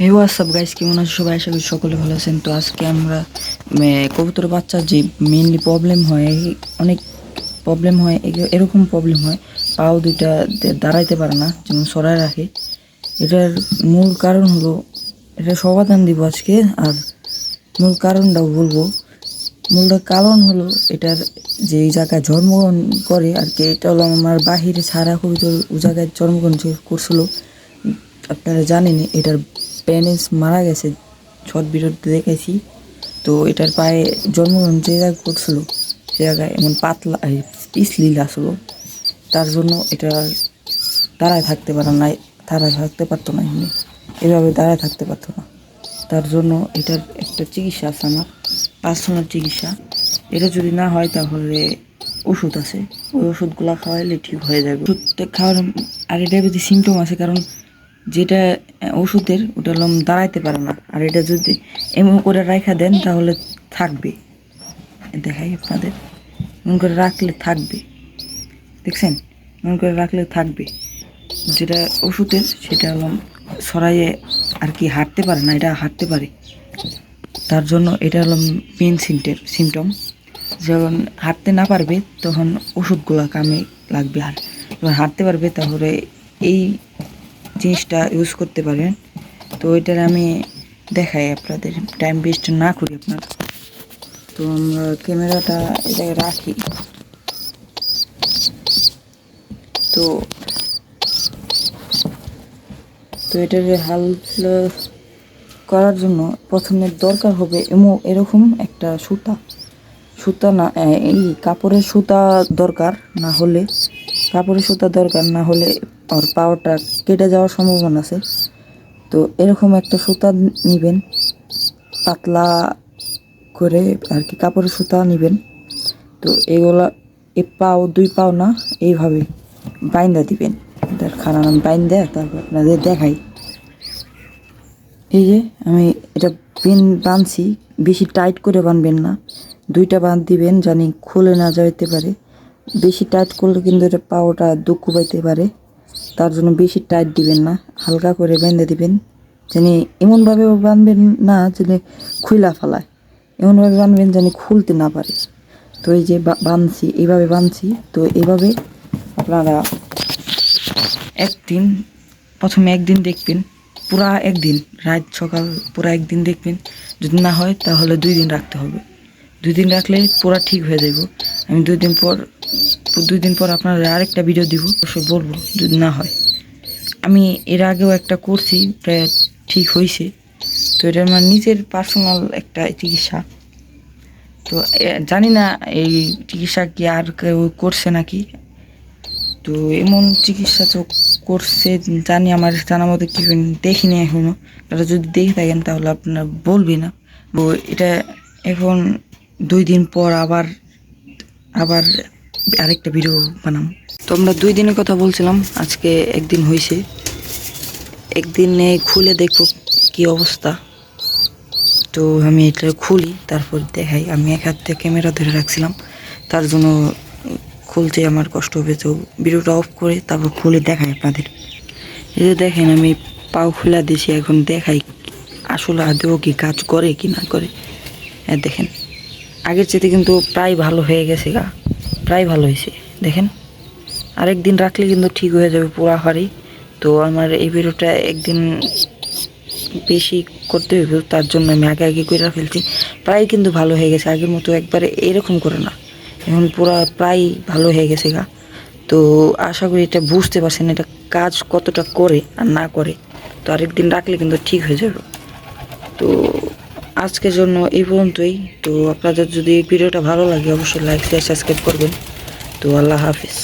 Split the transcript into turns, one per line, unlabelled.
হে WhatsApp guys কেমন আছো সবাই? আশা করি সকলে ভালো আছেন। তো আজকে আমরা কবুতর বাচ্চার যে মেইনলি প্রবলেম হয় অনেক প্রবলেম হয় এরকম প্রবলেম হয়, পাও দুইটা দাঁড়াইতে পারে না, যেমন সরায় রাখে। এটার মূল কারণ হলো, এটা সমাধান দিব আজকে, আর মূল কারণটাও বলব। মূল কারণ হলো, এটার যে জায়গায় জন্মগ্রহণ করে, আর কি, এটা হলো আমার বাহিরে ছাড়া কবিতর ও জায়গায় জন্মগ্রহণ করছিল। আপনারা জানেন এটার প্যারেন্টস মারা গেছে ছট বিরুদ্ধে দেখেছি তো এটার পায়ে জন্মগ্রহণ যে জায়গায় করছিল, সে জায়গায় এমন পাতলা পিছলিল আসলো তার জন্য এটা দাঁড়ায় থাকতে পারে না দাঁড়ায় থাকতে পারতো না এমনি। এভাবে দাঁড়ায় থাকতে পারতো না। তার জন্য এটার একটা চিকিৎসা আছে আমার, পার্সোনাল চিকিৎসা। এটা যদি না হয় তাহলে ওষুধ আছে। ওই ওষুধগুলো খাওয়াইলে ঠিক হয়ে যাবে। ওষুধটা খাওয়ার আর এটা যদি সিমটম আছে, কারণ যেটা ওষুধের, ওটা হলাম দাঁড়াইতে পারে না। আর এটা যদি এমন করে রাখা দেন, তাহলে থাকবে। দেখাই আপনাদের। এমন করে রাখলে থাকবে। দেখছেন? এমন করে রাখলে থাকবে। যেটা ওষুধের, সেটা হলাম সরাইয়ে আর কি হাঁটতে পারে না, এটা হাঁটতে পারে। তার জন্য এটা হলো মেন সিমটেম সিমটম যখন হাঁটতে না পারবে, তখন ওষুধগুলো কামে লাগবে। আর যখন হাঁটতে পারবে, তাহলে এই জিনিসটা ইউজ করতে পারেন। তো এটার আমি দেখাই আপনাদের। টাইম ওয়েস্ট না করি আপনার। তো আমরা ক্যামেরাটা এটাকে রাখি। তো তো এটার হাল করার জন্য প্রথমে দরকার হবে এমো এরকম একটা সুতা। সুতা না, এই কাপড়ের সুতা দরকার না হলে। কাপড়ের সুতা দরকার না হলে ওর পাওয়ারটা কেটে যাওয়ার সম্ভাবনা আছে। তো এরকম একটা সুতা নেবেন, পাতলা করে আর কি কাপড়ের সুতা নেবেন। তো এগুলা এ পাও, দুই পাও না, এইভাবে বাইন্দা দিবেন। তার খারাপ বাইন্দা, তারপর আপনাদের দেখাই। এই যে আমি এটা পিন বাঁধছি, বেশি টাইট করে বাঁধবেন না। দুইটা বাঁধ দিবেন, জানি খুলে না যাইতে পারে। বেশি টাইট করলে কিন্তু এটা পাওয়াটা দুঃখ পাইতে পারে। তার জন্য বেশি টাইট দিবেন না, হালকা করে বেঁধে দিবেন, জানি এমনভাবে বাঁধবেন না যেন খুইলা ফেলায়, এমনভাবে বাঁধবেন যেন খুলতে না পারে। তো এই যে বাঁধছি, এইভাবে বাঁধছি, তো এইভাবে আপনারা একদিন, প্রথমে একদিন দেখবেন, পুরা একদিন, রাত সকাল পুরা একদিন দেখবেন, যদি না হয় তাহলে দুই দিন রাখতে হবে। দুই দিন রাখলে পুরা ঠিক হয়ে যাব আমি দুই দিন পর, দুই দিন পর আপনার আরেকটা ভিডিও দিব, অবশ্যই বলব যদি না হয়। আমি এর আগেও একটা করছি, প্রায় ঠিক হয়েছে তো এটা আমার নিজের পার্সোনাল একটা চিকিৎসা। তো জানি না এই চিকিৎসা কি আর কেউ করছে নাকি। তো এমন চিকিৎসা তো করছে, জানি আমার জানা মতো কি দেখিনি এখনও আপনারা যদি দেখে থাকেন তাহলে আপনারা বলবি না। তো এটা এখন দুই দিন পর আবার আবার আরেকটা ভিডিও বানাম। তো আমরা দুই দিনের কথা বলছিলাম, আজকে একদিন হয়েছে একদিনে খুলে দেখব কি অবস্থা। তো আমি এটা খুলি, তারপর দেখাই। আমি এক হাতে ক্যামেরা ধরে রাখছিলাম। তার জন্য খুলতে আমার কষ্ট হবে। তো ভিডিওটা অফ করে তারপর খুলে দেখাই আপনাদের। এই যে দেখেন, আমি পাও খোলা দিছি এখন দেখাই আসলে আদৌ কি কাজ করে কি না করে। হ্যাঁ দেখেন আগের চেয়ে কিন্তু প্রায় ভালো হয়ে গেছে গা। প্রায় ভালো হয়েছে, দেখেন। আরেকদিন রাখলে কিন্তু ঠিক হয়ে যাবে পুরা হারি তো আমার এই ভিডিওটা একদিন বেশি করতে হইব, তার জন্য আমি আগে আগে করে ফেলছি। প্রায় কিন্তু ভালো হয়ে গেছে, আগের মতো একবারে এরকম করে না। এখন পুরা প্রায় ভালো হয়ে গেছে গা। তো আশা করি এটা বুঝতে পারছেন এটা কাজ কতটা করে আর না করে। তো আরেকদিন রাখলে কিন্তু ঠিক হয়ে যাবে। তো আজকের জন্য এই পর্যন্তই। তো আপনাদের যদি ভিডিওটা ভালো লাগে, অবশ্যই লাইক শেয়ার সাবস্ক্রাইব করবেন। তো আল্লাহ হাফিজ।